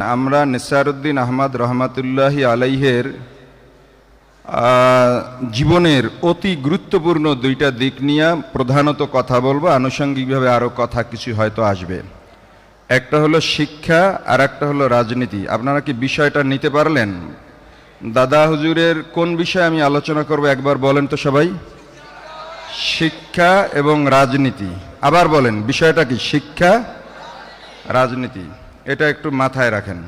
আমরা নিসারুদ্দিন আহমদ রহমাতুল্লাহি আলাইহের জীবনের অতি গুরুত্বপূর্ণ দুইটা দিক নিয়ে প্রধানত কথা বলব। আনুষঙ্গিকভাবে আরও কথা কিছু হয়তো আসবে। একটা হলো শিক্ষা, আর একটা হলো রাজনীতি। আপনারা কি বিষয়টা নিতে পারলেন? দাদা হুজুরের কোন বিষয়ে আমি আলোচনা করব একবার বলেন তো সবাই? শিক্ষা এবং রাজনীতি। আবার বলেন, বিষয়টা কি? শিক্ষা, রাজনীতি। এটা একটু মাথায় রাখেন।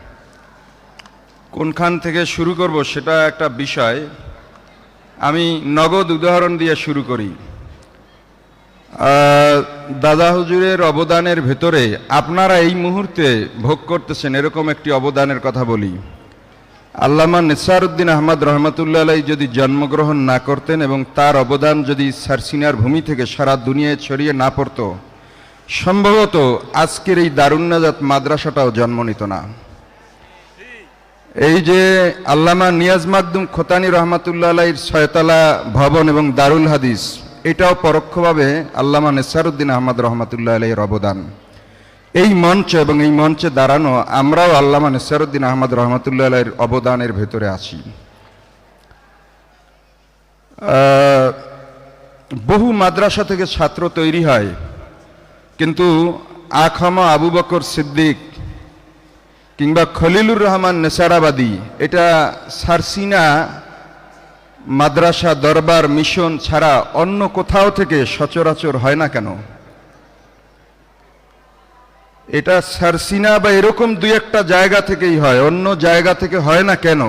কোনখান থেকে শুরু করব সেটা একটা বিষয়। আমি নগদ উদাহরণ দিয়ে শুরু করি। দাদা হুজুরের অবদানের ভেতরে আপনারা এই মুহূর্তে ভোগ করতেছেন এরকম একটি অবদানের কথা বলি। আল্লামা নিসারুদ্দিন আহমদ রহমতুল্লাহ আলাই যদি জন্মগ্রহণ না করতেন এবং তার অবদান যদি সারসিনার ভূমি থেকে সারা দুনিয়ায় ছড়িয়ে না পড়তো সম্ভবত আজকের এই দারুন্নাজাত মাদ্রাসাটাও জন্ম নিত না। এই যে আল্লামা নিয়াজ মাকদুম খোতানি রহমাতুল্লাহ আলাইর ছয়তলা ভবন এবং দারুল হাদিস, এটাও পরোক্ষভাবে আল্লামা নেসারুদ্দিন আহমদ রহমাতুল্লাহ আলাইয়ের অবদান। এই মঞ্চ এবং এই মঞ্চে দাঁড়ানো আমরাও আল্লামা নেসারুদ্দিন আহমদ রহমাতুল্লাহ আলাইয়ের অবদানের ভেতরে আছি। বহু মাদ্রাসা থেকে ছাত্র তৈরি হয়। কিন্তু আখমা আবু বকর সিদ্দিক কিংবা খলিলুর রহমান নেসারাবাদী, এটা সারসিনা মাদ্রাসা দরবার মিশন ছাড়া অন্য কোথাও থেকে সচরাচর হয় না কেন? এটা সারসিনা বা এরকম দুই একটা জায়গা থেকেই হয়, অন্য জায়গা থেকে হয় না কেন?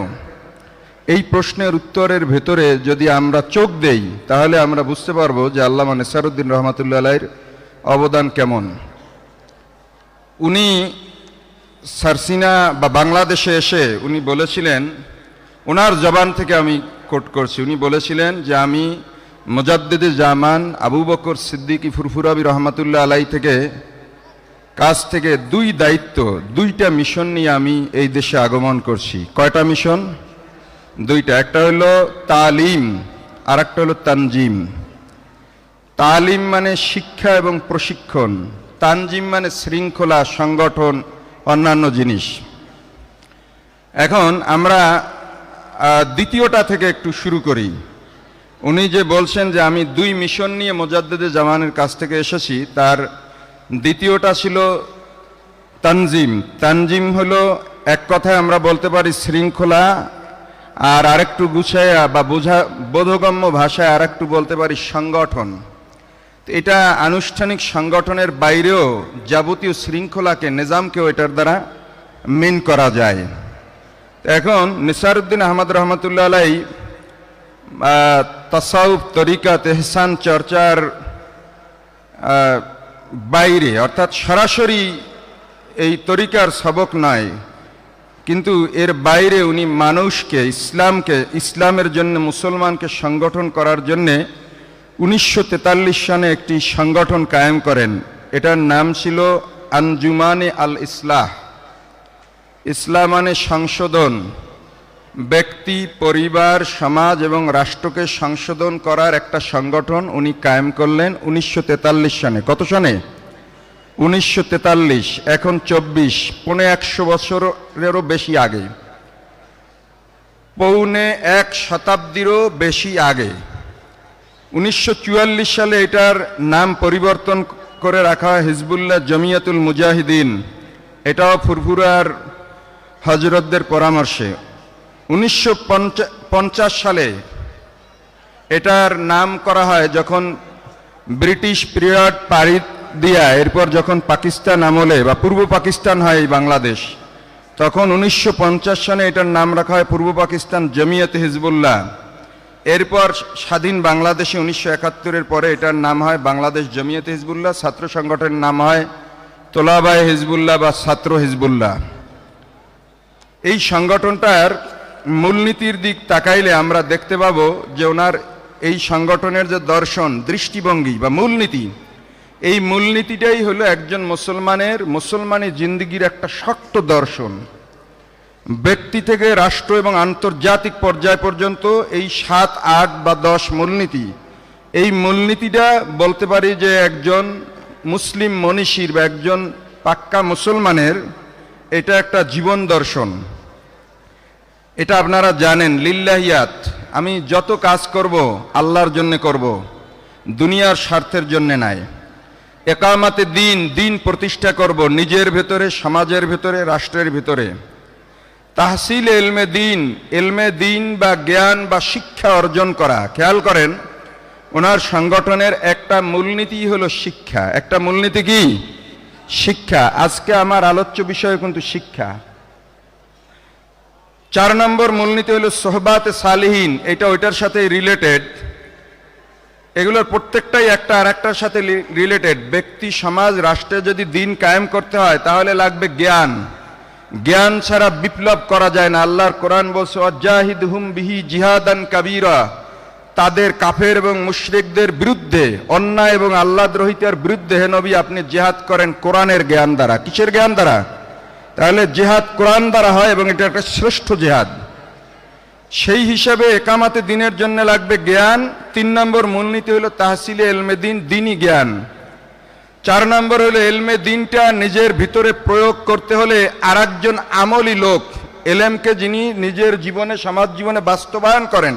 এই প্রশ্নের উত্তরের ভেতরে যদি আমরা চোখ দেই, তাহলে আমরা বুঝতে পারব যে আল্লামা নেসারুদ্দিন রহমাতুল্লাহ আলাইয়ের অবদান কেমন? উনি সারসিনা বা বাংলাদেশে এসে উনি বলেছিলেন, ওনার জবান থেকে আমি কোট করছি, উনি বলেছিলেন যে আমি মোজাদ্দেদে জামান, আবু বকর সিদ্দিকি, ফুরফুরাবি রহমাতুল্লাহ আলাই থেকে কাছ থেকে দুই দায়িত্ব, দুইটা মিশন নিয়ে আমি এই দেশে আগমন করছি। কয়টা মিশন? দুইটা। একটা হলো তালিম আর একটা হলো তানজিম। তালিম মানে শিক্ষা এবং প্রশিক্ষণ, তানজিম মানে শৃঙ্খলা, সংগঠন, অন্যান্য জিনিস। এখন আমরা দ্বিতীয়টা থেকে একটু শুরু করি। উনি যে বলছেন যে আমি দুই মিশন নিয়ে মোজাদ্দেদে জামানের কাছ থেকে এসেছি, তার দ্বিতীয়টা ছিল তানজিম। তানজিম হলো এক কথায় আমরা বলতে পারি শৃঙ্খলা, আর আরেকটু গুছায় বা বোঝা, বোধগম্য ভাষায় আরেকটু বলতে পারি সংগঠন। এটা আনুষ্ঠানিক সংগঠনের বাইরেও যাবতীয় শৃঙ্খলাকে, নিজামকেও এটার দ্বারা মিন করা যায়। এখন নিসারুদ্দিন আহমদ রহমতুল্লাহ আলাই তাসাউফ তরিকা তেহসান চর্চার বাইরে, অর্থাৎ সরাসরি এই তরিকার সবক নয়, কিন্তু এর বাইরে উনি মানুষকে, ইসলামকে, ইসলামের জন্য মুসলমানকে সংগঠন করার জন্যে উনিশশো সালে একটি সংগঠন কায়েম করেন। এটার নাম ছিল আঞ্জুমানে আল ইসলাহ। ইসলামানে সংশোধন। ব্যক্তি, পরিবার, সমাজ এবং রাষ্ট্রকে সংশোধন করার একটা সংগঠন উনি কায়েম করলেন উনিশশো সনে কত সনে উনিশশো এখন চব্বিশ, পৌনে একশো বছরেরও বেশি আগে। পৌনে এক শতাব্দীরও বেশি আগে। উনিশশো চুয়াল্লিশ সালে এটার নাম পরিবর্তন করে রাখা হয় হিজবুল্লাহ জমিয়াতুল মুজাহিদিন। এটাও ফুরফুরার হজরতদের পরামর্শে। উনিশশো সালে এটার নাম করা হয় যখন ব্রিটিশ পিরিয়ড পাড়ি দিয়া এরপর যখন পাকিস্তান আমলে বা পূর্ব পাকিস্তান হয় বাংলাদেশ, তখন উনিশশো পঞ্চাশ সালে এটার নাম রাখা হয় পূর্ব পাকিস্তান জমিয়ত হিজবুল্লাহ। এরপর স্বাধীন বাংলাদেশে উনিশশো একাত্তরের পরে এটার নাম হয় বাংলাদেশ জমিয়ত হিজবুল্লাহ, ছাত্র সংগঠনের নাম হয় তোলাবায় হিজবুল্লাহ বা ছাত্র হিজবুল্লাহ। এই সংগঠনটার মূলনীতির দিক তাকাইলে আমরা দেখতে পাবো যে ওনার এই সংগঠনের যে দর্শন, দৃষ্টিভঙ্গি বা মূলনীতি, এই মূলনীতিটাই হলো একজন মুসলমানের, মুসলমানি জিন্দিগির একটা শক্ত দর্শন। ব্যক্তি থেকে রাষ্ট্র এবং আন্তর্জাতিক পর্যায় পর্যন্ত এই সাত, আট বা দশ মূলনীতি, এই মূলনীতিটা বলতে পারি যে একজন মুসলিম মনীষীর বা একজন পাক্কা মুসলমানের এটা একটা জীবন দর্শন। এটা আপনারা জানেন লিল্লাহিয়াত আমি যত কাজ করব আল্লাহর জন্য করব, দুনিয়ার স্বার্থের জন্য নাই। একামাতে দিন দিন প্রতিষ্ঠা করব নিজের ভেতরে, সমাজের ভেতরে, রাষ্ট্রের ভেতরে। তাহসিল এলমে দিন এলমে দিন বা জ্ঞান বা শিক্ষা অর্জন করা। খেয়াল করেন, ওনার সংগঠনের একটা মূলনীতি হলো শিক্ষা। একটা মূলনীতি কি? শিক্ষা। আজকে আমার আলোচ্য বিষয় কিন্তু শিক্ষা। চার নম্বর মূলনীতি হলো সোহবাত সালিহীন। এটা ওইটার সাথে রিলেটেড এগুলোর প্রত্যেকটাই একটা আর একটার সাথে রিলেটেড ব্যক্তি, সমাজ, রাষ্ট্রে যদি দিন কায়েম করতে হয়, তাহলে লাগবে জ্ঞান। জ্ঞান ছাড়া বিপ্লব করা যায় না। আল্লাহর কোরআন বলছে অজাহিদ হুম বিহি জিহাদান কাবিরা। তাদের কাফের এবং মুশরিকদের বিরুদ্ধে, অন্যায় এবং আল্লাহ দ্রোহিতার বিরুদ্ধে হে নবী, আপনি জেহাদ করেন কোরআনের জ্ঞান দ্বারা। কিসের জ্ঞান দ্বারা? তাহলে জেহাদ কোরআন দ্বারা হয় এবং এটা একটা শ্রেষ্ঠ জেহাদ। সেই হিসাবে একামাতে দিনের জন্য লাগবে জ্ঞান। তিন নম্বর মূলনীতি হলো তাহসিলে এলমে দিন, দিনই জ্ঞান। চার নম্বর হলো এলমে দিনটা নিজের ভিতরে প্রয়োগ করতে হলে আর একজন আমলি লোক, এলেমকে যিনি নিজের জীবনে, সমাজ জীবনে বাস্তবায়ন করেন,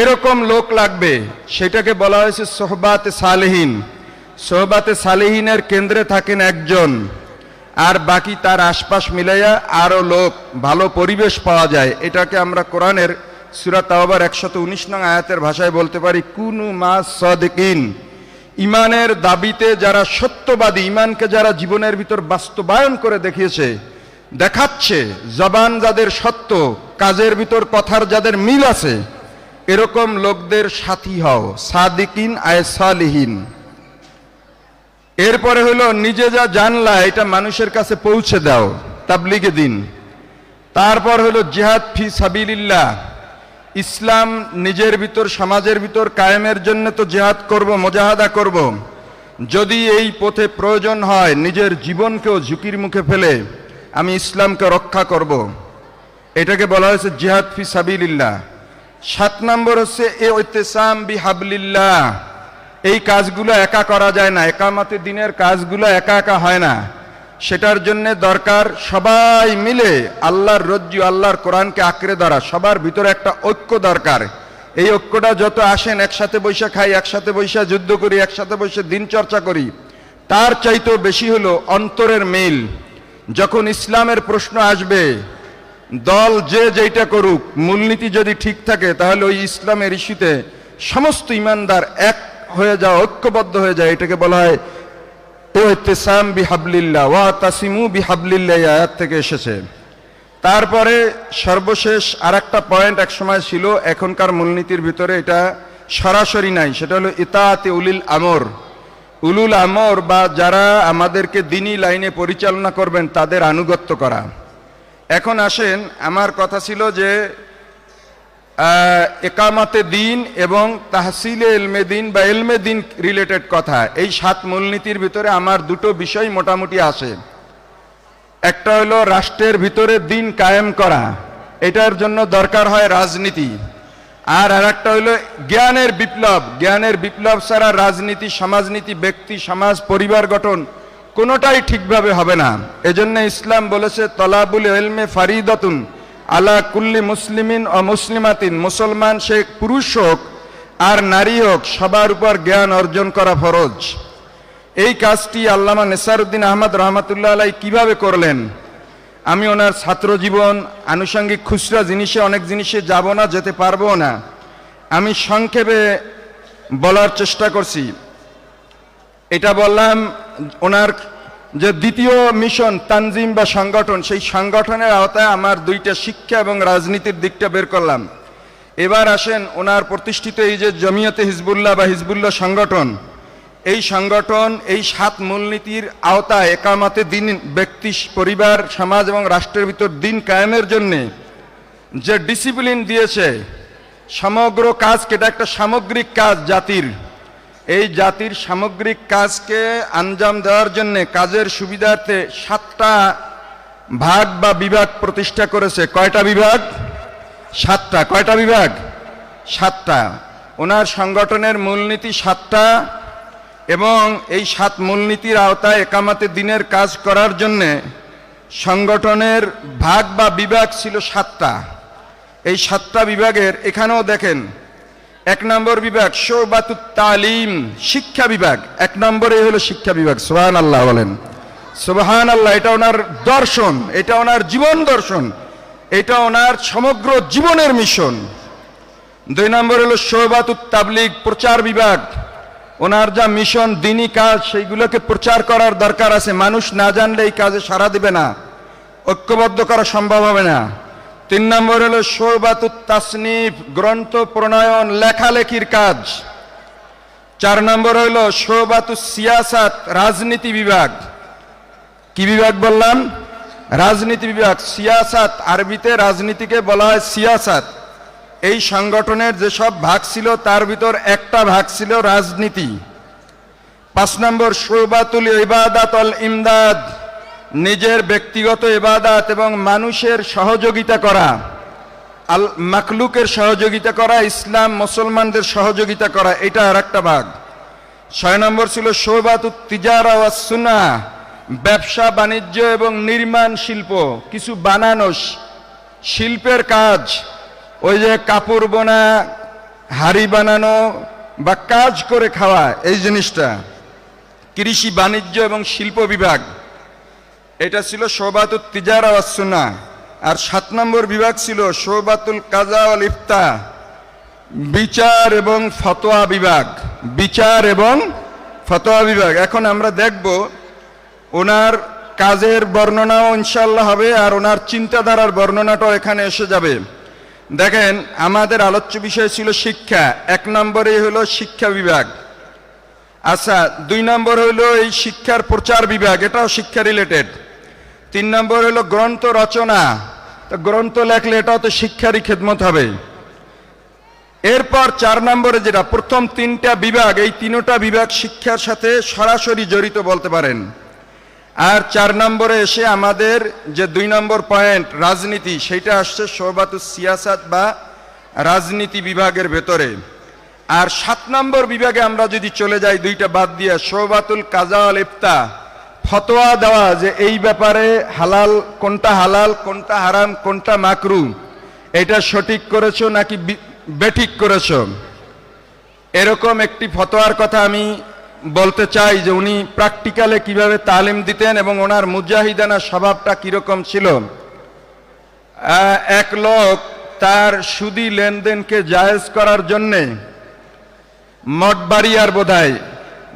এরকম লোক লাগবে। সেটাকে বলা হয়েছে সোহবাতে সালেহীন। সোহবাতে সালেহীনের কেন্দ্রে থাকেন একজন, আর বাকি তার আশপাশ মিলাইয়া আরও লোক, ভালো পরিবেশ পাওয়া যায়। এটাকে আমরা কোরআনের সুরাত আবার একশত উনিশ নং আয়াতের ভাষায় বলতে পারি, কুনু মা সদিন ইমানের দাবিতে যারা সত্যবাদী, ইমানকে যারা জীবনের ভিতর বাস্তবায়ন করে দেখিয়েছে, দেখাচ্ছে জবান যাদের সত্য, কাজের ভিতর কথার যাদের মিল আছে, এরকম লোকদের সাথী হও, সাদিকিন আয় সালিহীন। এরপরে হলো, নিজে যা জানলা, এটা মানুষের কাছে পৌঁছে দাও তাবলিগে দিন। তারপর হলো, জিহাদ ফি সাবিলিল্লাহ। ইসলাম নিজের ভিতর, সমাজের ভিতর কায়েমের জন্য তো জেহাদ করব, মোজাহাদা করব। যদি এই পথে প্রয়োজন হয়, নিজের জীবনকেও ঝুঁকির মুখে ফেলে আমি ইসলামকে রক্ষা করব। এটাকে বলা হয়েছে জিহাদ ফি সাবিলিল্লাহ। সাত নম্বর হচ্ছে এ ঐতেসাম বি হাবলিল্লাহ এই কাজগুলো একা করা যায় না একামাতে দিনের কাজগুলো একা একা হয় না। সেটার জন্য দরকার সবাই মিলে আল্লাহর রজ্জু, আল্লাহর কোরআনকে আঁকড়ে ধরা। সবার ভিতরে একটা ঐক্য দরকার। এই ঐক্যটা যত আসেন, একসাথে বৈশা খাই, একসাথে বৈশা যুদ্ধ করি, একসাথে বসে দিন চর্চা করি, তার চাইতেও বেশি হলো অন্তরের মিল। যখন ইসলামের প্রশ্ন আসবে, দল যে যেটা করুক, মূলনীতি যদি ঠিক থাকে, তাহলে ওই ইসলামের ইস্যুতে সমস্ত ইমানদার এক হয়ে যাওয়া, ঐক্যবদ্ধ হয়ে যায়। এটাকে বলা হয় ইহতেসাম বিহাবলিল্লাহ ওয়া তাসিমু বিহাবলিল্লাহ এই আয়াত থেকে এসেছে। তারপরে সর্বশেষ আর একটা পয়েন্ট এক সময় ছিল, এখনকার মূলনীতির ভিতরে এটা সরাসরি নাই, সেটা হলো ইতাতে উলিল আমর। উলুল আমর বা যারা আমাদেরকে দিনই লাইনে পরিচালনা করবেন, তাদের আনুগত্য করা। এখন আসেন, আমার কথা ছিল যে একামাতে দিন এবং তাহসিলে এলমে দিন বা এলমে দিন রিলেটেড কথা। এই সাত মূলনীতির ভিতরে আমার দুটো বিষয় মোটামুটি আসে একটা হলো রাষ্ট্রের ভিতরে দিন কায়েম করা, এটার জন্য দরকার হয় রাজনীতি। আর আর একটা হলো জ্ঞানের বিপ্লব জ্ঞানের বিপ্লব ছাড়া রাজনীতি, সমাজনীতি, ব্যক্তি, সমাজ, পরিবার গঠন কোনোটাই ঠিকভাবে হবে না। এজন্য ইসলাম বলেছে, তলাবুল এলমে ফারিদতুন। আলা কুল্লি মুসলিমিন ও মুসলিমাতিন, মুসলমান সে পুরুষ হোক আর নারী হোক, সবার উপর জ্ঞান অর্জন করা ফরজ। এই কাজটি আল্লামা নেসারউদ্দিন আহমদ রহমতুল্লাহ আলাই কীভাবে করলেন? আমি ওনার ছাত্র জীবন, আনুষঙ্গিক খুচরা জিনিসে, অনেক জিনিসে যাব না, যেতে পারব না। আমি সংক্ষেপে বলার চেষ্টা করছি। এটা বললাম, ওনার যে দ্বিতীয় মিশন, তানজিম বা সংগঠন, সেই সংগঠনের আওতায় আমার দুইটা শিক্ষা এবং রাজনীতির দিকটা বের করলাম। এবার আসেন ওনার প্রতিষ্ঠিত এই যে জমিয়তে হিজবুল্লাহ বা হিজবুল্লাহ সংগঠন, এই সংগঠন, এই সাত মূলনীতির আওতায় একামাতে দিন, ব্যক্তি, পরিবার, সমাজ এবং রাষ্ট্রের ভিতর দিন কায়েমের জন্যে যে ডিসিপ্লিন দিয়েছে, সমগ্র কাজকে এটা একটা সামগ্রিক কাজ জাতির এই জাতির সামগ্রিক কাজকে আঞ্জাম দেওয়ার জন্য কাজের সুবিধার্থে সাতটা ভাগ বা বিভাগ প্রতিষ্ঠা করেছে। কয়টা বিভাগ? সাতটা। কয়টা বিভাগ? সাতটা। ওনার সংগঠনের মূলনীতি সাতটা এবং এই সাত মূলনীতির আওতায় একামাতে দিনের কাজ করার জন্যে সংগঠনের ভাগ বা বিভাগ ছিল সাতটা। এই সাতটা বিভাগের, এখানেও দেখেন এক নম্বর বিভাগ, শোবাতুত তালিম, শিক্ষা বিভাগ। এক নম্বরে হলো শিক্ষা বিভাগ সোহান আল্লাহ বলেন। সোহান আল্লাহ এটা ওনার দর্শন, এটা ওনার জীবন দর্শন, এটা ওনার সমগ্র জীবনের মিশন। দুই নম্বর হলো শোবাতুত তাবলিগ, প্রচার বিভাগ। ওনার যা মিশন, দিনী কাজ, সেইগুলোকে প্রচার করার দরকার আছে। মানুষ না জানলে এই কাজে সাড়া দিবে না, ঐক্যবদ্ধ করা সম্ভব হবে না। তিন নম্বর হলো শোবাতুত তাসনিফ, গ্রন্থ প্রণয়ন, লেখালেখির কাজ। চার নম্বর হলো শোবাতু সিয়াসাত, রাজনীতি বিভাগ। কি বিভাগ বললাম? রাজনীতি বিভাগ, সিয়াসাত। আরবিতে রাজনীতিকে বলা হয় সিয়াসাত। এই সংগঠনের যেসব ভাগ ছিল, তার ভিতর একটা ভাগ ছিল রাজনীতি। পাঁচ নম্বর শোবাতুল ইবাদাত ইমদাদ। নিজের ব্যক্তিগত ইবাদাত এবং মানুষের সহযোগিতা করা, আল মাকলুকের সহযোগিতা করা, ইসলাম মুসলমানদের সহযোগিতা করা, এটা আর একটা ভাগ। ছয় নম্বর ছিল শোবাতুত তিজারা সুনা ব্যবসা, বাণিজ্য এবং নির্মাণ শিল্প, কিছু বানানো শিল্পের কাজ। ওই যে কাপড় বোনা, হাড়ি বানানো বা কাজ করে খাওয়া, এই জিনিসটা। কৃষি, বাণিজ্য এবং শিল্প বিভাগ। এটা ছিল শোবাতুল তিজারা ওয়াসুনা আর সাত নম্বর বিভাগ ছিল শোবাতুল কাজা ওয়াল ইফতা। বিচার এবং ফতোয়া বিভাগ। বিচার এবং ফতোয়া বিভাগ। এখন আমরা দেখব ওনার কাজের বর্ণনাও ইনশাল্লাহ হবে আর ওনার চিন্তাধারার বর্ণনাটাও এখানে এসে যাবে। দেখেন, আমাদের আলোচ্য বিষয় ছিল শিক্ষা। এক নম্বরে হলো শিক্ষা বিভাগ। আচ্ছা দুই নম্বর হলো এই শিক্ষার প্রচার বিভাগ। এটাও শিক্ষা রিলেটেড তিন নম্বর হলো গ্রন্থ রচনা। তো গ্রন্থ লেখলে এটাও তো শিক্ষারই খেদমত হবে। এরপর চার নম্বরে যেটা, প্রথম তিনটা বিভাগ, এই তিনটা বিভাগ শিক্ষার সাথে সরাসরি জড়িত বলতে পারেন। আর চার নম্বরে এসে আমাদের যে দুই নম্বর পয়েন্ট, রাজনীতি সেটা আসছে শোবাতুল সিয়াসাত বা রাজনীতি বিভাগের ভেতরে। আর সাত নম্বর বিভাগে আমরা যদি চলে যাই, দুইটা বাদ দিয়ে শোবাতুল কাজাল ইফতা। ফতোয়া দেওয়া যে এই ব্যাপারে হালাল, কোনটা হালাল, কোনটা হারাম, কোনটা মাকরু, এটা সঠিক করেছ নাকি বেঠিক করেছ? এরকম একটি ফতোয়ার কথা আমি বলতে চাই যে উনি প্র্যাকটিক্যালে কীভাবে তালিম দিতেন এবং ওনার মুজাহিদানা স্বভাবটা কীরকম ছিল। এক লোক তার সুদি লেনদেনকে জায়েজ করার জন্যে মঠবাড়িয়ার বোধহয়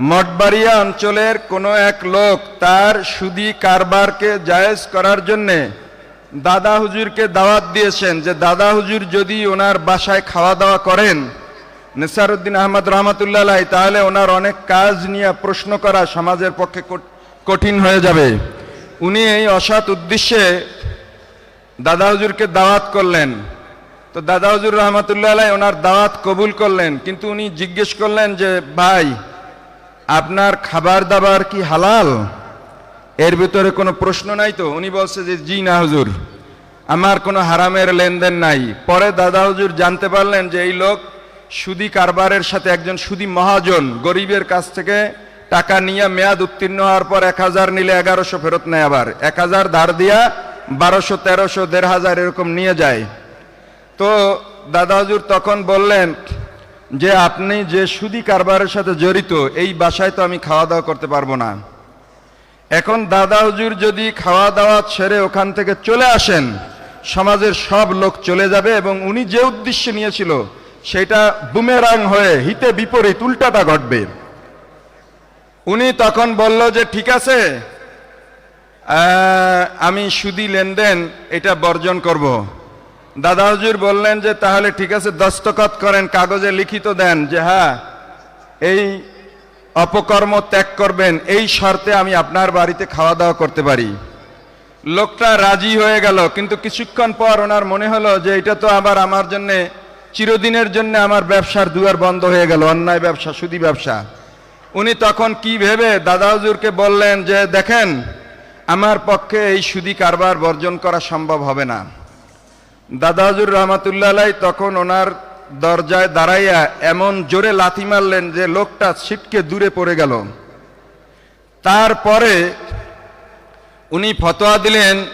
মঠবাড়িয়া অঞ্চলের কোনো এক লোক তার সুদি কারবারকে জায়েজ করার জন্যে দাদা হুজুরকে দাওয়াত দিয়েছেন যে, দাদা হুজুর, যদি ওনার বাসায় খাওয়া দাওয়া করেন নেসারুদ্দিন আহমদ রহমতুল্লাহ তাহলে ওনার অনেক কাজ নিয়ে প্রশ্ন করা সমাজের পক্ষে কঠিন হয়ে যাবে। উনি এই অসৎ উদ্দেশ্যে দাদা হুজুরকে দাওয়াত করলেন। তো দাদা হুজুর রহমতুল্লাহ ওনার দাওয়াত কবুল করলেন, কিন্তু উনি জিজ্ঞেস করলেন যে, ভাই আপনার খাবার দাবার কি হালাল? এর ভিতরে কোনো প্রশ্ন নাই তো? উনি বলছে যে, জি না হুজুর। আমার কোনো হারামের লেনদেন নাই। পরে দাদা হুজুর জানতে পারলেন যে এই লোক সুদি কারবারের সাথে একজন সুদি মহাজন গরিবের কাছ থেকে টাকা নিয়ে মেয়াদ উত্তীর্ণ হওয়ার পর এক হাজার নিলে এগারোশো ফেরত নেয় আবার। এক হাজার ধার দিয়া বারোশো, তেরোশো, দেড় হাজার এরকম নিয়ে যায়। তো দাদা হুজুর তখন বললেন যে আপনি যে সুদি কারবারের সাথে জড়িত, এই বাসায় তো আমি খাওয়া দাওয়া করতে পারব না এখন দাদা হুজুর যদি খাওয়া দাওয়া ছেড়ে ওখান থেকে চলে আসেন, সমাজের সব লোক চলে যাবে এবং উনি যে উদ্দেশ্যে নিয়েছিল, সেটা বুমেরাং হয়ে হিতে বিপরীত, উল্টাটা ঘটবে উনি তখন বলল যে, ঠিক আছে আমি সুদি লেনদেন এটা বর্জন করব। দাদা হুজুর বললেন যে, তাহলে ঠিক আছে, দস্তখত করেন, কাগজে লিখিত দেন, যে হ্যাঁ এই অপকর্ম ত্যাগ করবেন, এই শর্তে আমি আপনার বাড়িতে খাওয়া দাওয়া করতে পারি। লোকটা রাজি হয়ে গেল, কিন্তু কিছুক্ষণ পর ওনার মনে হলো যে, এটা তো আবার আমার জন্যে, চিরদিনের জন্য আমার ব্যবসার দুয়ার বন্ধ হয়ে গেল, অন্যায় ব্যবসা, সুদি ব্যবসা। উনি তখন কি ভেবে দাদা হুজুরকে বললেন যে, দেখেন, আমার পক্ষে এই সুদি কারবার বর্জন করা সম্ভব হবে না। দাদা হুজুর রহমাতুল্লাহ তখন ওনার দরজায় দাঁড়াইয়া এমন জোরে লাথি মারলেন যে লোকটা ছিটকে দূরে পড়ে গেল। তারপরে উনি ফতোয়া দিলেন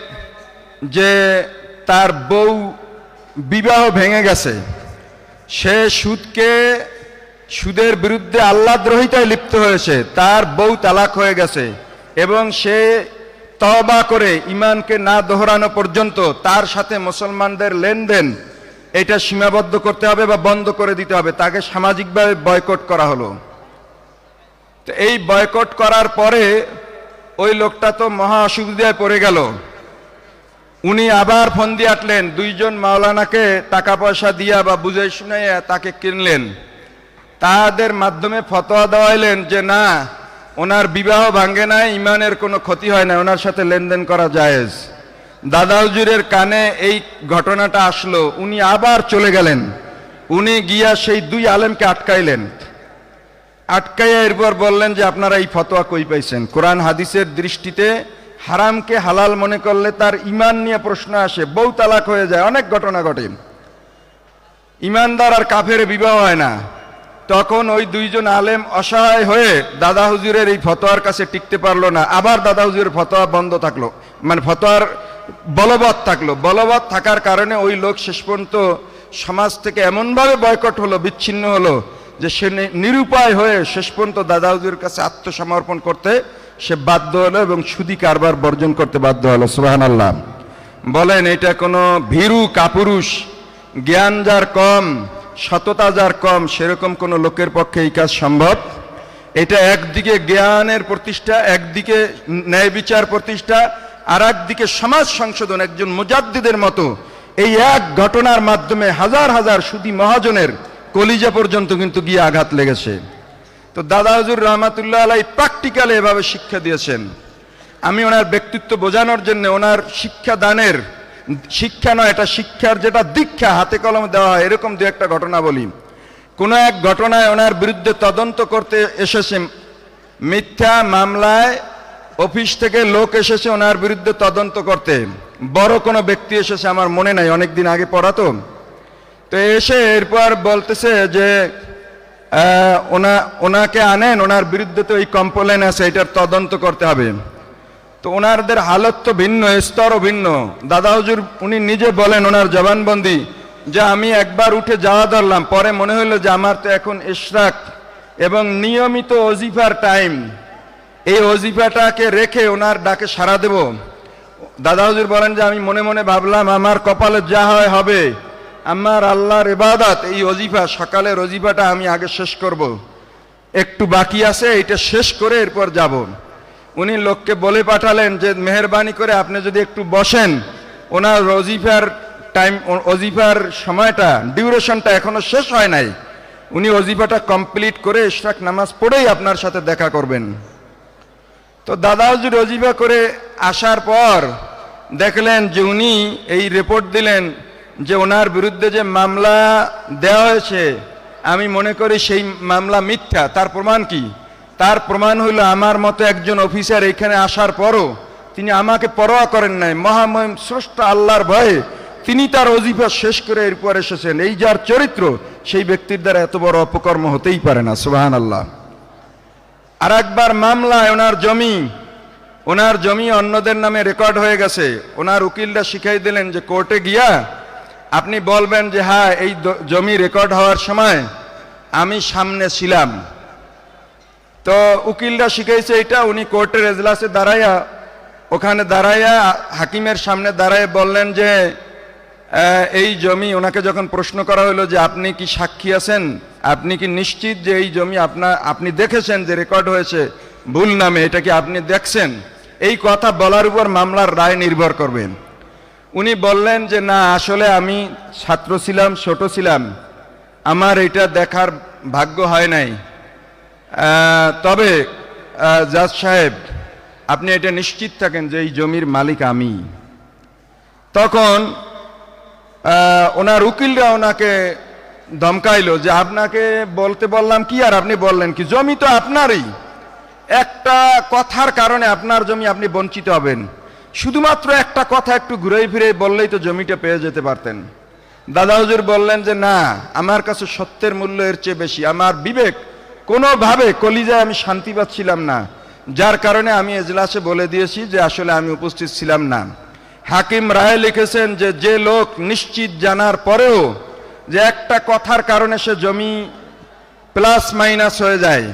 যে তার বউ বিবাহ ভেঙে গেছে। সে সুদকে, সুদের বিরুদ্ধে আল্লাদ্রোহিতায় লিপ্ত হয়েছে। তার বউ তালাক হয়ে গেছে এবং সে তবা করে ইমানকে না দোহরানো পর্যন্ত তার সাথে মুসলমানদের লেনদেন, এটা সীমাবদ্ধ করতে হবে বা বন্ধ করে দিতে হবে। তাকে সামাজিকভাবে বয়কট করা হলো। তো এই বয়কট করার পরে ওই লোকটা তো মহা অসুবিধায় পড়ে গেল। উনি আবার ফোন দিয়ে আটলেন, দুইজন মাওলানাকে টাকা পয়সা দিয়া বা বুঝে শুনে তাকে কিনলেন। তাদের মাধ্যমে ফতোয়া দেওয়াইলেন যে, না ওনার বিবাহ ভাঙ্গে না ইমানের কোনো ক্ষতি হয় না ওনার সাথে লেনদেন করা জায়েজ। দাদা হুজুরের কানে এই ঘটনাটা আসলো, উনি আবার চলে গেলেন। উনি গিয়া সেই দুই আলেমকে আটকাইলেন। আটকাইয়া এরপর বললেন যে, আপনারা এই ফতোয়া কই পাইছেন? কোরআন হাদিসের দৃষ্টিতে হারামকে হালাল মনে করলে তার ইমান নিয়ে প্রশ্ন আসে, বউ তালাক হয়ে যায়, অনেক ঘটনা ঘটে। ইমানদার আর কাফের বিবাহ হয় না। তখন ওই দুইজন আলেম অসহায় হয়ে দাদা হুজুরের এই ফতোয়ার কাছে টিকতে পারল না। আবার দাদা হুজুরের ফতোয়া বন্ধ থাকল। মানে ফতোয়ার বলবৎ থাকল। বলবৎ থাকার কারণে ওই লোক শেষ পর্যন্ত সমাজ থেকে এমনভাবে বয়কট হলো, বিচ্ছিন্ন হলো, যে সে নিরুপায় হয়ে শেষ পর্যন্ত দাদা হুজুরের কাছে আত্মসমর্পণ করতে সে বাধ্য হলো এবং সুদি কারবার বর্জন করতে বাধ্য হলো। সুবাহান আল্লাহ বলেন, এটা কোনো ভীরু কাপুরুষ, জ্ঞান যার কম সততা যার কম, সেরকম কোনো লোকের পক্ষে এই কাজ সম্ভব। এটা একদিকে জ্ঞানের প্রতিষ্ঠা, একদিকে ন্যায় বিচার প্রতিষ্ঠা আর একদিকে সমাজ সংশোধন, একজন মুজাদ্দিদের মতো। এই এক ঘটনার মাধ্যমে হাজার হাজার সুদী মহাজনের কলিজা পর্যন্ত কিন্তু গিয়ে আঘাত লেগেছে। তো দাদা হজুর রহমাতুল্লাহ আলাই প্র্যাকটিক্যালে এভাবে শিক্ষা দিয়েছেন। আমি ওনার ব্যক্তিত্ব বোঝানোর জন্য ওনার শিক্ষা দানের শিক্ষা নয়, এটা শিক্ষার যেটা দীক্ষা, হাতে কলম দেওয়া হয়, এরকম দু একটা ঘটনা বলি। কোনো এক ঘটনায় ওনার বিরুদ্ধে তদন্ত করতে এসেছে, মিথ্যা মামলায় অফিস থেকে লোক এসেছে ওনার বিরুদ্ধে তদন্ত করতে। বড় কোনো ব্যক্তি এসেছে আমার মনে নাই, অনেকদিন আগে পড়াতো তো। এসে এরপর বলতেছে যে ওনা, ওনাকে আনেন, ওনার বিরুদ্ধে তো এই কমপ্লেন আছে, এটার তদন্ত করতে হবে। তো ওনারদের হালত তো ভিন্ন, স্তরও ভিন্ন। দাদা হুজুর, উনি নিজে বলেন ওনার জবানবন্দি যে আমি একবার উঠে যাওয়া ধরলাম, পরে মনে হলো যে আমার তো এখন ইশরাক এবং নিয়মিত অজিফার টাইম। এই অজিফাটাকে রেখে ওনার ডাকে সাড়া দেব। দাদা হুজুর বলেন যে আমি মনে মনে ভাবলাম, আমার কপালে যা হয় হবে, আমার আল্লাহর ইবাদত, এই অজিফা, সকালের অজিফাটা আমি আগে শেষ করব। একটু বাকি আছে, এটা শেষ করে এরপর যাব। উনি লোককে বলে পাঠালেন যে, মেহরবানি করে আপনি যদি একটু বসেন। ওনার অজিফার টাইম অজিফার সময়টা, ডিউরেশনটা এখনও শেষ হয় নাই। উনি অজিফাটা কমপ্লিট করে ইশরাক নামাজ পড়েই আপনার সাথে দেখা করবেন। তো দাদা হুজুর অজিফা করে আসার পর দেখলেন যে উনি এই রিপোর্ট দিলেন যে ওনার বিরুদ্ধে যে মামলা দেওয়া হয়েছে, আমি মনে করি সেই মামলা মিথ্যা। তার প্রমাণ কি? তার প্রমাণ হইল আমার মতো একজন অফিসার এখানে আসার পরও তিনি আমাকে পরোয়া করেন নাই। মহামহিম স্রষ্টা আল্লাহর ভয়ে তিনি তার অজিফা শেষ করে এরপর এসেছেন। এই যার চরিত্র, সেই ব্যক্তির দ্বারা এত বড় অপকর্ম হতেই পারে না সুবাহান আল্লাহ আর একবার মামলায় ওনার জমি ওনার জমি অন্যদের নামে রেকর্ড হয়ে গেছে। ওনার উকিলরা শিখাই দিলেন যে কোর্টে গিয়া আপনি বলবেন যে হ্যাঁ এই জমি রেকর্ড হওয়ার সময় আমি সামনে ছিলাম। তো উকিলরা শিখাইছে এটা, উনি কোর্টের এজলাসে দাঁড়াইয়া, ওখানে দাঁড়াইয়া হাকিমের সামনে দাঁড়ায় বললেন যে এই জমি ওনাকে যখন প্রশ্ন করা হলো যে আপনি কি সাক্ষী আছেন, আপনি কি নিশ্চিত যে এই জমি আপনার আপনি দেখেছেন যে রেকর্ড হয়েছে, ভুল নামে, এটা কি আপনি দেখছেন? এই কথা বলার উপর মামলার রায় নির্ভর করবেন উনি বললেন যে, না, আসলে আমি ছাত্র ছিলাম, ছোট ছিলাম। আমার এটা দেখার ভাগ্য হয় নাই। তবে জাজ সাহেব, আপনি এটা নিশ্চিত থাকেন যে এই জমির মালিক আমি। তখন ওনার উকিলরা ওনাকে ধমকাইলো যে আপনাকে বলতে বললাম কি আর আপনি বললেন কি? জমি তো আপনারই। একটা কথার কারণে আপনার জমি আপনি বঞ্চিত হবেন। শুধুমাত্র একটা কথা একটু ঘুরে ফিরে বললেই তো জমিটা পেয়ে যেতে পারতেন। দাদা হুজুর বললেন যে, না, আমার কাছে সত্যের মূল্য এর চেয়ে বেশি। আমার বিবেক কোনোভাবে কলিজায় আমি শান্তি পাচ্ছিলাম না। যার কারণে আমি এজলাসে বলে দিয়েছি যে আসলে আমি উপস্থিত ছিলাম না। হাকিম রায় লিখেছেন যে যে লোক নিশ্চিত জানার পরেও যে একটা কথার কারণে সে জমি প্লাস মাইনাস হয়ে যায়।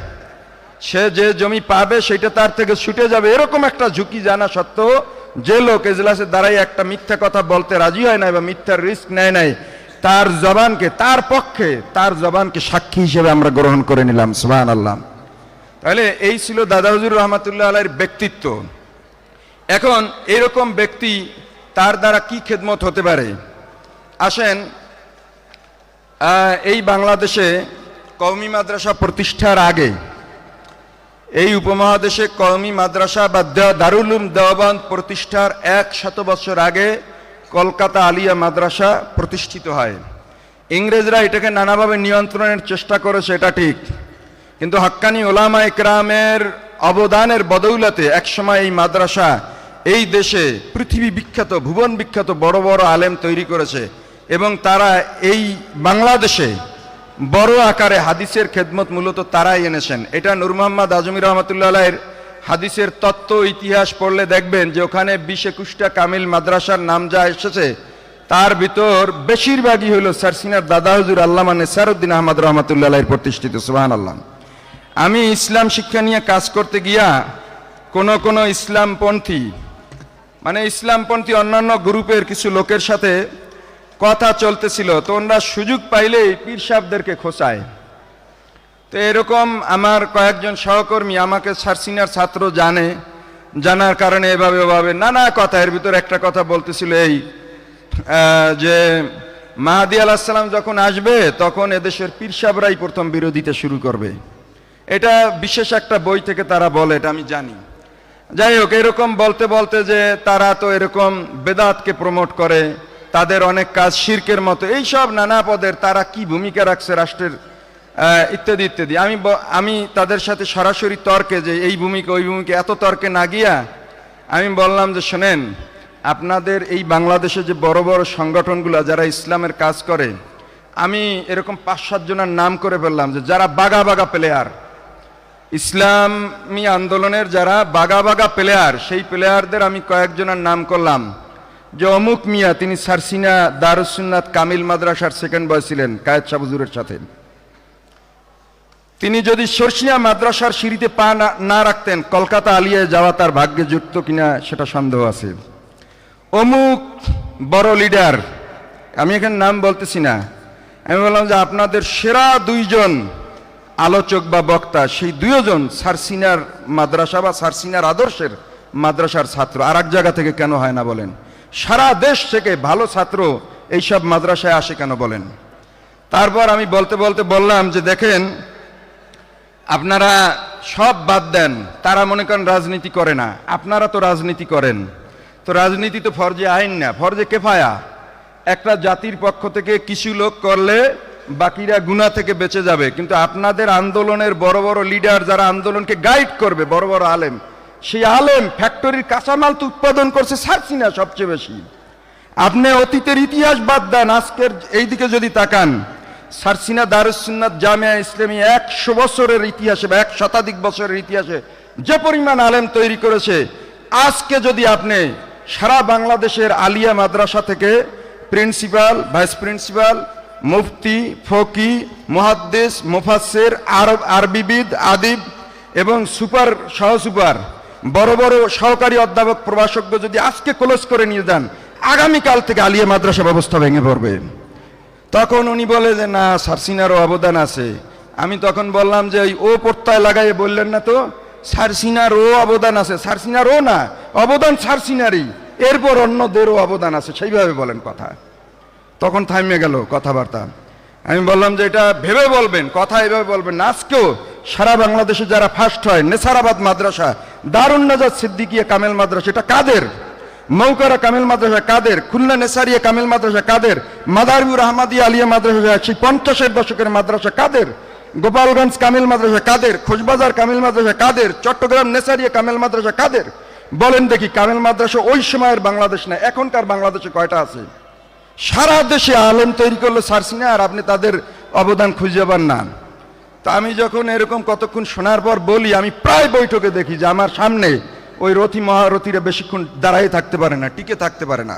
সে যে জমি পাবে সেটা তার থেকে ছুটে যাবে। এরকম একটা ঝুঁকি জানা সত্ত্বেও যে লোক এজলাসে দাঁড়াই একটা মিথ্যা কথা বলতে রাজি হয় না বা মিথ্যার রিস্ক নেয় নাই তার জবানকে, তার পক্ষে, তার জবানকে সাক্ষী হিসেবে আমরা গ্রহণ করে নিলাম সুবাহ আল্লাহ তাহলে এই ছিল দাদা হুজুর রহমাতুল্লাহ আলাইয়ের ব্যক্তিত্ব। এখন এরকম ব্যক্তি তার দ্বারা কি খেদমত হতে পারে? আসেন এই বাংলাদেশে কওমি মাদ্রাসা প্রতিষ্ঠার আগে এই উপমহাদেশে কওমি মাদ্রাসা বা দে- দারুল উলুম দেওয়াবান প্রতিষ্ঠার এক শত বছর আগে কলকাতা আলিয়া মাদ্রাসা প্রতিষ্ঠিত হয়। ইংরেজরা এটাকে নানাভাবে নিয়ন্ত্রণের চেষ্টা করেছে, এটা ঠিক। কিন্তু হাক্কানি ওলামা ইকরামের অবদানের বদৌলতে একসময় এই মাদ্রাসা এই দেশে পৃথিবী বিখ্যাত, ভুবন বিখ্যাত বড় বড় আলেম তৈরি করেছে এবং তারা এই বাংলাদেশে বড় আকারে হাদিসের খেদমত মূলত তারাই এনেছেন। এটা নূর মোহাম্মদ আজমি রহমতুল্লাহ হাদিসের তত্ত্ব ইতিহাস পড়লে দেখবেন যে ওখানে বিশ একুশটা কামিল মাদ্রাসার নাম যা এসেছে, তার ভিতর বেশিরভাগই হলো সারসিনার দাদা হুজুর আল্লামা নেসারুদ্দিন আহমদ রহমতুল্লাহ প্রতিষ্ঠিত সুবাহান আল্লাহ আমি ইসলাম শিক্ষা নিয়ে কাজ করতে গিয়া কোন কোন ইসলামপন্থী মানে ইসলামপন্থী অন্যান্য গ্রুপের কিছু লোকের সাথে কথা চলতেছিল, তো ওনারা সুযোগ পাইলেই পীর সাহেবদেরকে খোঁচায়। তো এরকম আমার কয়েকজন সহকর্মী আমাকে সারসিনার ছাত্র জানে, জানার কারণে এভাবে ওভাবে নানা কথা, এর ভিতর একটা কথা বলতেছিল এই যে মাহাদি আলাহিসাল্লাম যখন আসবে তখন এদেশের পীর সাহেবরাই প্রথম বিরোধিতা শুরু করবে। এটা বিশেষ একটা বই থেকে তারা বলে, এটা আমি জানি। যাই হোক, এরকম বলতে বলতে যে তারা তো এরকম বেদাতকে প্রমোট করে, তাদের অনেক কাজ শির্কের মতো এই সব নানা পদের তারা কি ভূমিকা রাখছে রাষ্ট্রের ইত্যাদি ইত্যাদি। আমি আমি তাদের সাথে সরাসরি তর্কে যে এই ভূমিকা, ওই ভূমিকা এত তর্কে না গিয়া আমি বললাম যে, শোনেন, আপনাদের এই বাংলাদেশে যে বড় বড় সংগঠনগুলো যারা ইসলামের কাজ করে, আমি এরকম পাঁচ সাতজনের নাম করে ফেললাম যে, যারা বাগা বাগা প্লেয়ার ইসলামী আন্দোলনের যারা বাগা বাগা প্লেয়ার সেই প্লেয়ারদের আমি কয়েকজনের নাম করলাম। যে অমুক মিয়া, তিনি সারসিনা দারুসুন্নাথ কামিল মাদ্রাসার সেকেন্ড বয় ছিলেন, কায়েদ সাবুজুরের সাথে। তিনি যদি সরসিয়া মাদ্রাসার সিঁড়িতে পা না- না রাখতেন, কলকাতা আলিয়ায় যাওয়া তার ভাগ্যে যুক্ত কিনা সেটা সন্দেহ আছে। অমুক বড় লিডার আমি এখানে নাম বলতেছি না। আমি বললাম যে আপনাদের সেরা দুইজন আলোচক বা বক্তা, সেই দুইজন সারসিনার মাদ্রাসা বা সারসিনার আদর্শের মাদ্রাসার ছাত্র আর এক জায়গা থেকে কেন হয় না বলেন? সারা দেশ থেকে ভালো ছাত্র এইসব মাদ্রাসায় আসে কেন বলেন? তারপর আমি বলতে বলতে বললাম যে দেখেন আপনারা সব বাদ দেন, তারা মনে করেন রাজনীতি করে না। আপনারা তো রাজনীতি করেন। তো রাজনীতি তো ফরজে আইন না, ফরজে কেফায়া। একটা জাতির পক্ষ থেকে কিছু লোক করলে বাকিরা গুণা থেকে বেঁচে যাবে। কিন্তু আপনাদের আন্দোলনের বড় বড় লিডার যারা আন্দোলনকে গাইড করবে, বড় বড় আলেম, সেই আলেম ফ্যাক্টরির কাঁচামাল তো উৎপাদন করছে সারছি না সবচেয়ে বেশি। আপনি অতীতের ইতিহাস বাদ দেন, আজকের এই দিকে যদি তাকান সারসিনা দারুসুন্নাত জামিয়া ইসলামী একশো বছরের ইতিহাসে বা এক শতাধিক বছরের ইতিহাসে যে পরিমাণ আলেম তৈরি করেছে, আজকে যদি আপনি সারা বাংলাদেশের আলিয়া মাদ্রাসা থেকে প্রিন্সিপাল, ভাইস প্রিন্সিপাল, মুফতি, ফকি, মুহাদ্দিস, মুফাসসির, আরব আরবিবিদ আদিব এবং সুপার, সহ সুপার, বড় বড় সহকারী অধ্যাপক প্রভাষজ্ঞ যদি আজকে ক্লোজ করে নিয়ে যান, আগামীকাল থেকে আলিয়া মাদ্রাসা ব্যবস্থা ভেঙে পড়বে। তখন উনি বলে যে, না, সারসিনারও অবদান আছে। আমি তখন বললাম যে, ওই ও প্রত্যয় লাগাই বললেন না তো সারসিনার ও অবদান আছে। সারসিনার ও না, অবদান সারসিনারই। এরপর অন্যদেরও অবদান আছে। সেইভাবে বলেন কথা। তখন থামিয়ে গেল কথাবার্তা। আমি বললাম যে, এটা ভেবে বলবেন, কথা এভাবে বলবেন আজকেও সারা বাংলাদেশে যারা ফার্স্ট হয়, নেসারাবাদ মাদ্রাসা দারুণ নাজাদ সিদ্দিকিয়া কামেল মাদ্রাসা, এটা কাদের? মৌকারা কামেল মাদ্রাসা কাদের? খুলনা নেসারিয়া কামেল মাদ্রাসা কাদের? মাদারবুর আহমাদিয়া আলিয়া মাদ্রাসা সেই পঞ্চাশের দশকের মাদ্রাসা কাদের? গোপালগঞ্জ কামিল মাদ্রাসা কাদের? খোঁজবাজার কামিল মাদ্রাসা কাদের? চট্টগ্রাম নেসারিয়া কামেল মাদ্রাসা কাদের? বলেন দেখি, কামেল মাদ্রাসা ওই সময়ের বাংলাদেশ না, এখনকার বাংলাদেশে কয়টা আছে? সারা দেশে আলেম তৈরি করল সারসিনা আর আপনি তাদের অবদান খুঁজে পান না। তা আমি যখন এরকম কতক্ষণ শোনার পর বলি, আমি প্রায় বৈঠকে দেখি যে আমার সামনে ওই রথি মহারথীরা বেশিক্ষণ দাঁড়াই থাকতে পারে না টিকে থাকতে পারে না।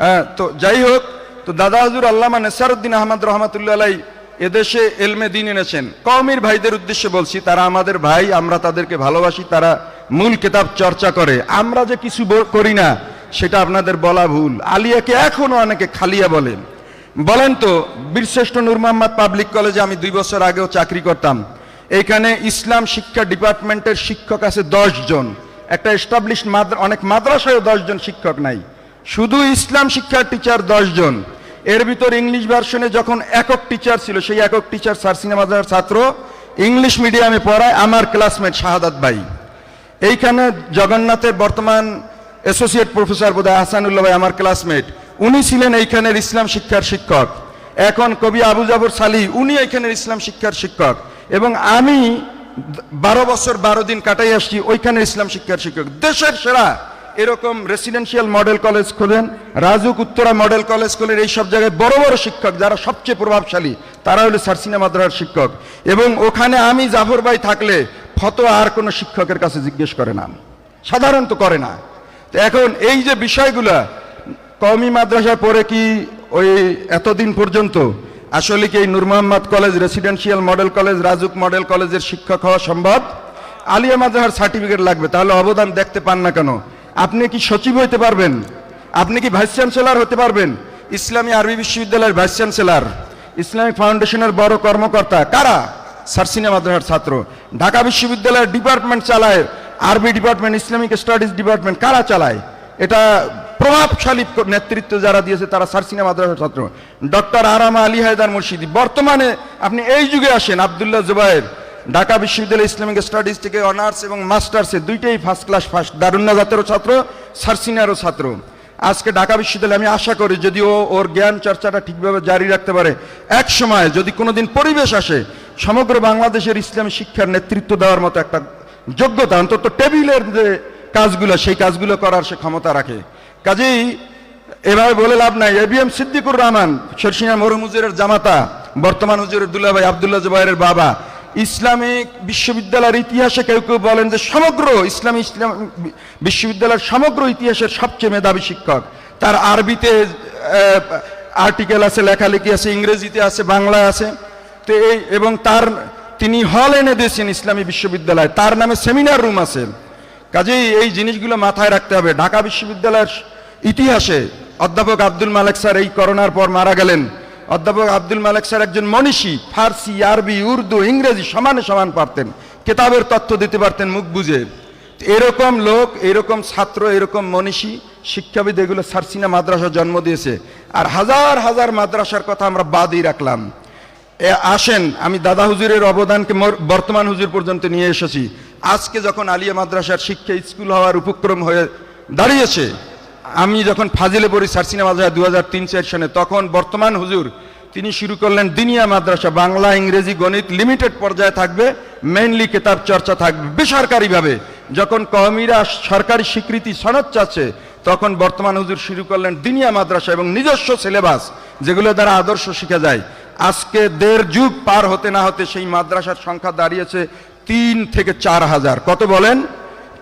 হ্যাঁ, তো যাই হোক তো দাদা হাজুর আল্লামা নেসারুদ্দিন আহমদ রহমতুল্লাহ এদেশে এলমে দিন এনেছেন। কওমির ভাইদের উদ্দেশ্যে বলছি তারা আমাদের ভাই আমরা তাদেরকে ভালোবাসি তারা মূল কেতাব চর্চা করে। আমরা যে কিছু করি না সেটা আপনাদের বলা ভুল। আলিয়াকে এখনও অনেকে খালিয়া বলেন বলেন তো বীরশ্রেষ্ঠ নূর মোহাম্মদ পাবলিক কলেজে আমি দুই বছর আগেও চাকরি করতাম। এখানে ইসলাম শিক্ষা ডিপার্টমেন্টের শিক্ষক আছে দশ জন। একটা এস্টাবলিশ অনেক মাদ্রাসায়ও দশজন শিক্ষক নাই। শুধু ইসলাম শিক্ষার টিচার দশজন। এর ভিতর ইংলিশ ভার্সনে যখন একক টিচার ছিল, সেই একক টিচার স্যার সিনেমাদার ছাত্র ইংলিশ মিডিয়ামে পড়ায় আমার ক্লাসমেট শাহাদাত ভাই। এইখানে জগন্নাথের বর্তমান অ্যাসোসিয়েট প্রফেসর বোধহয় হাসানুল্লাহ ভাই আমার ক্লাসমেট উনি ছিলেন এইখানের ইসলাম শিক্ষার শিক্ষক। এখন কবি আবু জাবর সালি, উনি এইখানের ইসলাম শিক্ষার শিক্ষক। এবং আমি বারো বছর বারো দিন কাটাই আসছি, ওইখানে ইসলাম শিক্ষার শিক্ষক। দেশের সেরা এরকম রেসিডেন্সিয়াল মডেল কলেজ খোলেন, রাজুক উত্তরা মডেল কলেজ খোলেন, এই সব জায়গায় বড় বড় শিক্ষক যারা সবচেয়ে প্রভাবশালী, তারা হলো সারসিনা মাদ্রাসার শিক্ষক। এবং ওখানে আমি জাফর ভাই থাকলে ফতোয়া আর কোনো শিক্ষকের কাছে জিজ্ঞেস করে না। সাধারণত করে না। তো এখন এই যে বিষয়গুলা, কওমি মাদ্রাসায় পড়ে কি ওই এতদিন পর্যন্ত আসলে কি এই Noor Mohammad college residential model college, Rajuk model কলেজের শিক্ষক হওয়া সম্ভব? আলিয়া মাদ্রাসার সার্টিফিকেট লাগবে, তাহলে অবদান দেখতে পান না কেন? আপনি কি সচিব হইতে পারবেন? আপনি কি ভাইস চ্যান্সেলর হতে পারবেন? ইসলামী আরবি বিশ্ববিদ্যালয়ের ভাইস চ্যান্সেলর ইসলামিক ফাউন্ডেশনের বড় কর্মকর্তা কারা? সারসিনা মাদ্রাসার ছাত্র। ঢাকা বিশ্ববিদ্যালয়ের ডিপার্টমেন্ট চালায়, আরবি ডিপার্টমেন্ট ইসলামিক স্টাডিজ ডিপার্টমেন্ট কারা চালায়? এটা প্রভাবশালী নেতৃত্ব যারা দিয়েছে, তারা সারসিনা মাদ্রাসার ছাত্র। ডক্টর আরামা আলী হায়দার মুর্শিদি। বর্তমানে আপনি এই যুগে আসেন, আবদুল্লাহ জুবাইর ঢাকা বিশ্ববিদ্যালয় ইসলামিক স্টাডিজ থেকে অনার্স এবং মাস্টার্সে দুইটাই ফার্স্ট ক্লাস ফার্স্ট দারুন্না জাতেরও ছাত্র সারসিনারও ছাত্র। আজকে ঢাকা বিশ্ববিদ্যালয়ে আমি আশা করি যদি ও ওর জ্ঞান চর্চাটা ঠিকভাবে জারি রাখতে পারে, এক সময় যদি কোনোদিন পরিবেশ আসে, সমগ্র বাংলাদেশের ইসলামী শিক্ষার নেতৃত্ব দেওয়ার মতো একটা যোগ্যতা, অন্তত টেবিলের যে কাজগুলো, সেই কাজগুলো করার সে ক্ষমতা রাখে। কাজেই এভাবে বলে লাভ নাই। A B M Siddiqur Rahman Sharshina মরহুম হুজুরের জামাতা, বর্তমান হুজুরের দুল্লা ভাই আবদুল্লাহ জুবাইরের বাবা। ইসলামিক বিশ্ববিদ্যালয়ের ইতিহাসে কেউ কেউ বলেন যে সমগ্র ইসলামী ইসলাম বিশ্ববিদ্যালয়ের সমগ্র ইতিহাসের সবচেয়ে মেধাবী শিক্ষক। তার আরবিতে আর্টিকেল আছে, লেখালেখি আছে, ইংরেজিতে আছে, বাংলায় আছে। তো এই, এবং তার, তিনি হল এনে দিয়েছেন ইসলামী বিশ্ববিদ্যালয়। তার নামে সেমিনার রুম আছে। কাজেই এই জিনিসগুলো মাথায় রাখতে হবে। ঢাকা বিশ্ববিদ্যালয়ের ইতিহাসে অধ্যাপক আব্দুল মালেক স্যার এই করোনার পর মারা গেলেন। অধ্যাপক আব্দুল মালেক স্যার একজন মনীষী, ফার্সি, আরবি, উর্দু, ইংরেজি সমানে সমান পারতেন। কেতাবের তথ্য দিতে পারতেন, মুখ বুঝে এরকম লোক, এরকম ছাত্র, এরকম মনীষী, শিক্ষাবিদ, এগুলো সারসিনা মাদ্রাসা জন্ম দিয়েছে। আর হাজার হাজার মাদ্রাসার কথা আমরা বাদই রাখলাম। আসেন, আমি দাদা হুজুরের অবদানকে বর্তমান হুজুর পর্যন্ত নিয়ে এসেছি। আজকে যখন আলিয়া মাদ্রাসার শিক্ষা স্কুল হওয়ার উপক্রম হয়ে দাঁড়িয়েছে, আমি যখন ফাজিলে পড়ি সারসিনা মাদ্রাসা দু হাজার তিন চার সনে, তখন বর্তমান হুজুর, তিনি শুরু করলেন দিনিয়া মাদ্রাসা, বাংলা, ইংরেজি, গণিত লিমিটেড পর্যায়ে থাকবে মেইনলি কেতাব চর্চা থাকবে, বেসরকারিভাবে। যখন কহমিরা সরকারি স্বীকৃতি সনদ চাচ্ছে, তখন বর্তমান হুজুর শুরু করলেন দিনিয়া মাদ্রাসা এবং নিজস্ব সিলেবাস যেগুলো দ্বারা আদর্শ শিখা যায়। আজকে দেড় যুগ পার হতে না হতে সেই মাদ্রাসার সংখ্যা দাঁড়িয়েছে তিন থেকে চার হাজার। কত বলেন?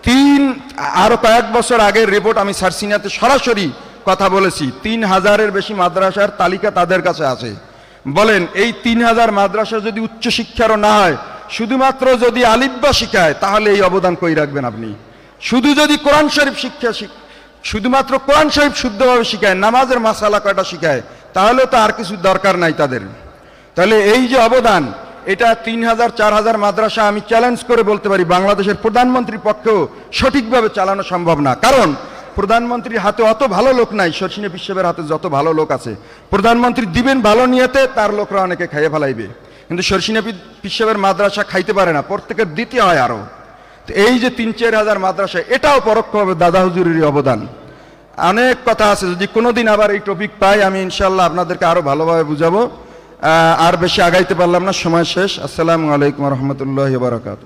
তিন, আরও কয়েক বছর আগের রিপোর্ট আমি সারসিনাতে সরাসরি কথা বলেছি। তিন হাজারের বেশি মাদ্রাসার তালিকা তাদের কাছে আছে। বলেন, এই তিন হাজার মাদ্রাসা যদি উচ্চ শিক্ষারও না হয়, শুধুমাত্র যদি আলিব্বা শিখায়, তাহলে এই অবদান কই রাখবেন আপনি? শুধু যদি কোরআন শরীফ শিক্ষা শুধুমাত্র কোরআন শরীফ শুদ্ধভাবে শিখায়, নামাজের মাসালা কয়টা শিখায়, তাহলে তো আর কিছু দরকার নাই তাদের। তাহলে এই যে অবদান, এটা তিন হাজার, চার হাজার মাদ্রাসা আমি চ্যালেঞ্জ করে বলতে পারি, বাংলাদেশের প্রধানমন্ত্রীর পক্ষেও সঠিকভাবে চালানো সম্ভব না। কারণ প্রধানমন্ত্রীর হাতে অত ভালো লোক নাই শর্ষিনী বিশ্বের হাতে যত ভালো লোক আছে। প্রধানমন্ত্রী দিবেন ভালো নিয়েতে, তার লোকরা অনেকে খাইয়ে ফেলাইবে। কিন্তু শর্ষিনী বিশ্বের মাদ্রাসা খাইতে পারে না, প্রত্যেকের দিতে হয় আরও। এই যে তিন চার হাজার মাদ্রাসা, এটাও পরোক্ষভাবে দাদা হুজুরেরই অবদান। অনেক কথা আছে, যদি কোনোদিন আবার এই টপিক পাই, আমি ইনশাল্লাহ আপনাদেরকে আরও ভালোভাবে বুঝাবো। আর বেশি আগাইতে পারলাম না সময় শেষ। আসসালামু আলাইকুম রহমতুল্লাহ বারকাত